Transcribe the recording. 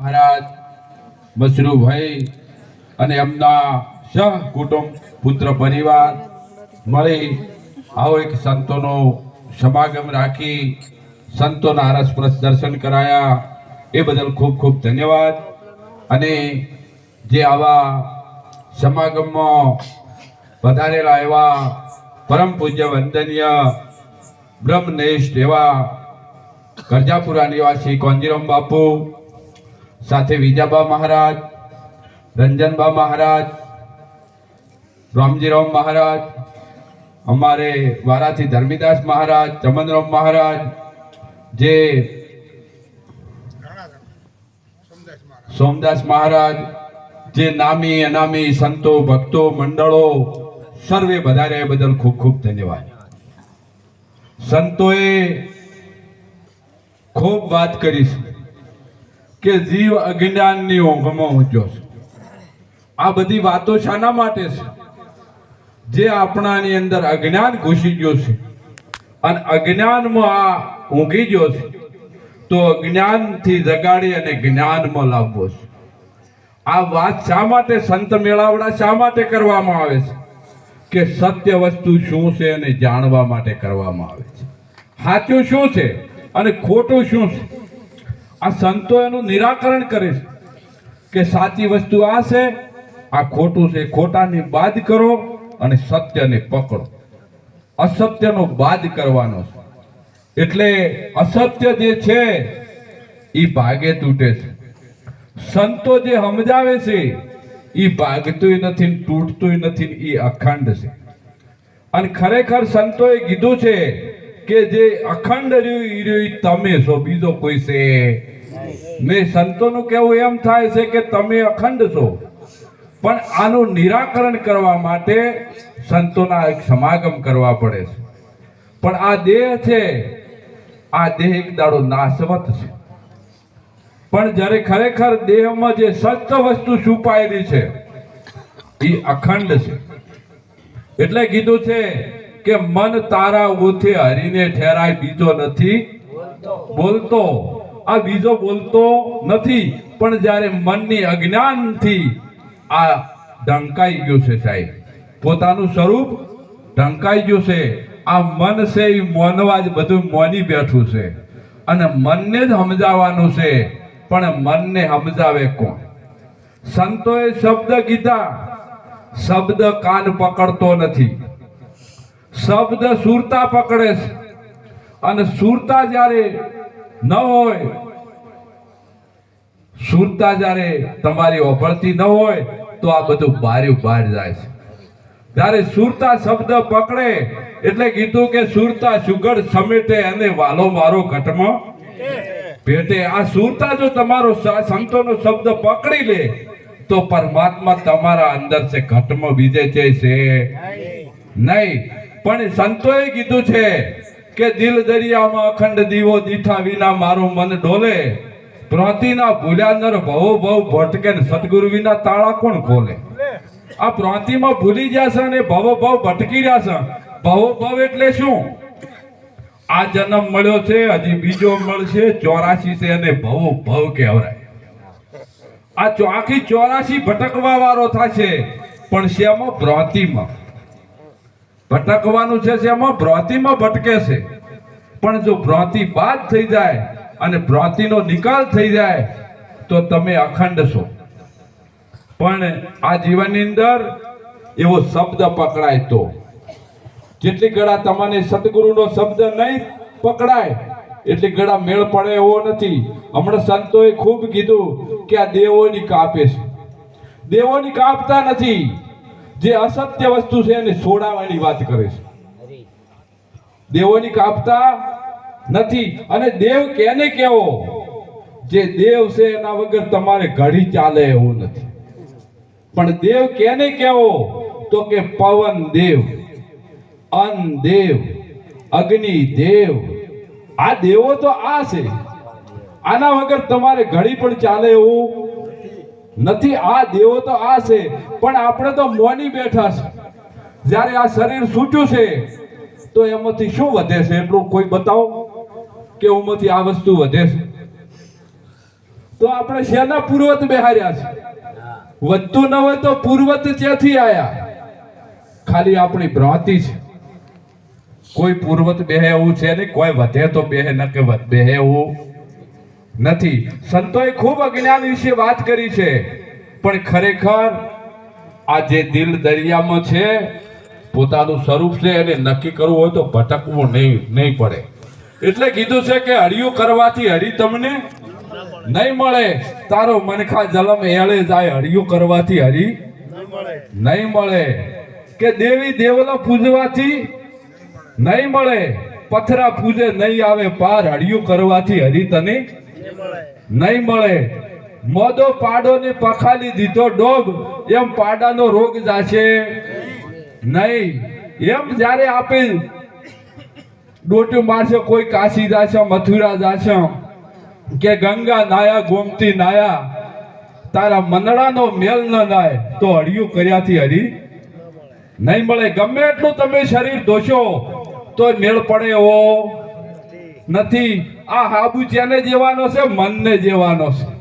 મહારાજ મસરૂભાઈ અને એમના સહ કુટુંબ, પુત્ર પરિવાર મળી આવો એક સંતોનો સમાગમ રાખી સંતોના આરસપરસ દર્શન કરાયા. એ બદલ ખૂબ ખૂબ ધન્યવાદ. અને જે આવા સમાગમમાં વધારેલા એવા પરમ પૂજ્ય વંદનીય બ્રહ્મનિષ્ઠ એવા કરજાપુરા નિવાસી કોંજીરામ બાપુ સાથે વિજાબા મહારાજ, રંજનબા મહારાજ, રામજીરામ મહારાજ, અમારે વારાથી ધર્મીદાસ મહારાજ, ચમનરામ મહારાજ, જે સોમદાસ મહારાજ, જે નામી, અનામી, સંતો, ભક્તો, મંડળો, સર્વે વધારે બદલ ખૂબ ખૂબ ધન્યવાદ. સંતોએ ખૂબ વાત કરી છે. કે જીવ અજ્ઞાનની ઊંઘમાં ઊંચો છે. આ બધી વાતો શાના માટે છે? જે આપણાની અંદર અજ્ઞાન ઘૂસી ગયો છે અને અજ્ઞાનમાં આ ઊંઘી ગયો છે, તો અજ્ઞાનથી જગાડી અને જ્ઞાનમાં લાવવો છે. આ વાત શા માટે સંત મેળાવડા શા માટે કરવામાં આવે છે? કે સત્ય વસ્તુ શું છે અને જાણવા માટે કરવામાં આવે છે? સાચું શું છે અને ખોટું શું છે? આ સંતો એનું નિરાકરણ કરે છે કે સાચી વસ્તુ આ છે, આ ખોટું છે, ખોટાની બાદ કરો અને સત્યને પકડો. અસત્યનો બાદ કરવાનો છે. એટલે અસત્ય જે છે એ ભાગે તૂટે છે. સંતો જે સમજાવે છે એ ભાગતુંય નથી ને તૂટતુંય નથી એ અખંડ છે. અને ખરેખર સંતોએ કીધું છે કે જે અખંડ રહ્યું તમે છો, બીજો કોઈ છે. મેં સંતોનું કેવું એમ થાય છે કે તમે અખંડ છો. પણ આનું નિરાકરણ કરવા માટે સંતોના એક સમાગમ કરવા પડે છે. પણ આ દેહ છે, આ દેહ એક દાડો નાશવત છે. પણ જ્યારે ખરેખર દેહમાં જે સત્ય વસ્તુ છુપાયેલી છે એ અખંડ છે. એટલે કીધું છે કે મન તારા ઓથે હરીને ઠેરાય બીજો નથી? બોલતો. આ બીજો બોલતો નથી પણ જ્યારે મનની અજ્ઞાનથી આ ઢંકાઈ ગયું છે સાહેબ. પોતાનું સ્વરૂપ ઢંકાઈ ગયું છે. આ મન છે એ મોનવા જ બધું મોની બેઠું છે. અને મનને જ સમજાવવાનું છે પણ મનને સમજાવે કોણ? સંતોએ શબ્દ કીધા. શબ્દ કાન પકડતો નથી. શબ્દ સુરતા પકડે છે. અને સુરતા જ્યારે ન હોય સુરતા જ્યારે તમારી ઓભળતી ન હોય તો આ બધું બાર્યું બહાર જાય છે. જ્યારે સુરતા શબ્દ પકડે એટલે કીધું કે સુરતા સુગર સમેટે અને વાલો મારો ઘટમાં ભેટે. આ સુરતા જો તમારો સંતોનો શબ્દ પકડી લે તો પરમાત્મા તમારા અંદર છે ઘટમાં બીજે જાય છે. નહીં. પણ સંતોએ કીધું છે કે દિલ દરિયામાં અખંડ દીવો દીઠા વિના મારું મન ડોલે. પ્રાંતિના ભૂલ્યા નર ભવો ભવ ભટકે સદગુરુ વિના તાળા કોણ ખોલે? આ પ્રાંતિમાં ભૂલી ગયા છે અને ભવો ભવ ભટકી રહ્યા છે. ભવો ભવ એટલે શું? આ જન્મ મળ્યો છે, હજી બીજો મળશે ચોરાશી છે અને ભવો ભવ કહેવરાય આ આખી ચોરાશી ભટકવા વાળો થશે, પણ શેમાં ભ્રાંતિમાં ભટકવાનું છે શેમાં? ભ્રાંતિમાં ભટકે છે. પણ જો ભ્રાંતિ બાદ થઈ જાય અને ભ્રાંતિનો નિકાલ થઈ જાય, તો તમે અખંડ છો. પણ આ જીવનની અંદર એવો શબ્દ પકડાય તો. જેટલી ગળા તમને સદગુરુનો શબ્દ નહીં પકડાય, એટલી ગળા મેળ પડે એવો નથી. હમણાં સંતોએ ખૂબ કીધું કે આ દેવોની કાપે છે. દેવોની કાપતા નથી. જે અસત્ય વસ્તુ છે એને છોડાવવાની વાત કરે છે. દેવોની કાપતા નથી. અને દેવ કેને કેવો? જે દેવ છે એના વગર તમારે ઘડી ચાલે એવું નથી. પણ દેવ કેને કેવો? તો કે પવન દેવ, અન દેવ, અગ્નિ દેવ. આ દેવો તો આ છે. આના વગર તમારે ઘડી પણ ચાલે એવું નથી, આ દેવો તો આ છે, પણ આપણે તો મોની બેઠા છે. જ્યારે આ શરીર સૂચું છે, તો એમાંથી શું વધે છે? એટલું કોઈ બતાવો કે એમાંથી આ વસ્તુ વધે છે? તો આપણે શેના પૂર્વત બેહાર્યા છે? વધતું ન હોય તો પૂર્વત ત્યાંથી આયા? ખાલી આપણી ભ્રાંતિ છે. કોઈ પૂર્વત બેહે એવું છે નહીં, કોઈ વધે તો બેહે, ન કે બેહે એવું નથી. સંતોએ ખૂબ અજ્ઞાન વિશે વાત કરી છે, પણ ખરેખર આ જે દિલ દરિયામાં છે, પોતાનું સ્વરૂપ છે એને નક્કી કરવું હોય તો ભટકવું નહીં નહીં પડે. એટલે કીધું છે કે હળિયું કરવાથી હળી તમને નહીં મળે. તારો મનખા જલમ એળે જાય, હળિયું કરવાથી હળી નહીં મળે. કે દેવી દેવલો પૂજવાથી નહીં મળે, પથરા પૂજે નહીં આવે, પાર હળિયું કરવાથી હરી તને નહીં મળે. મોદો પાડો ને પખાલી દીધો ડોગ. એમ પાડાનો રોગ જાશે. નહીં. એમ જ્યારે આપે ડોટ્યું મારશે, કોઈ કાશી જાશે, મથુરા જાશે, કે ગંગા નાયા, ગોમતી નાયા, તારા મનડાનો મેલ ન નાય તો હળિયું કર્યાથી હરી નહીં મળે. ગમે એટલું તમે શરીર ધોશો તો મેળ પડે એવો નથી. આ હાબુ જેને જેવાનો છે મનને જેવાનો છે.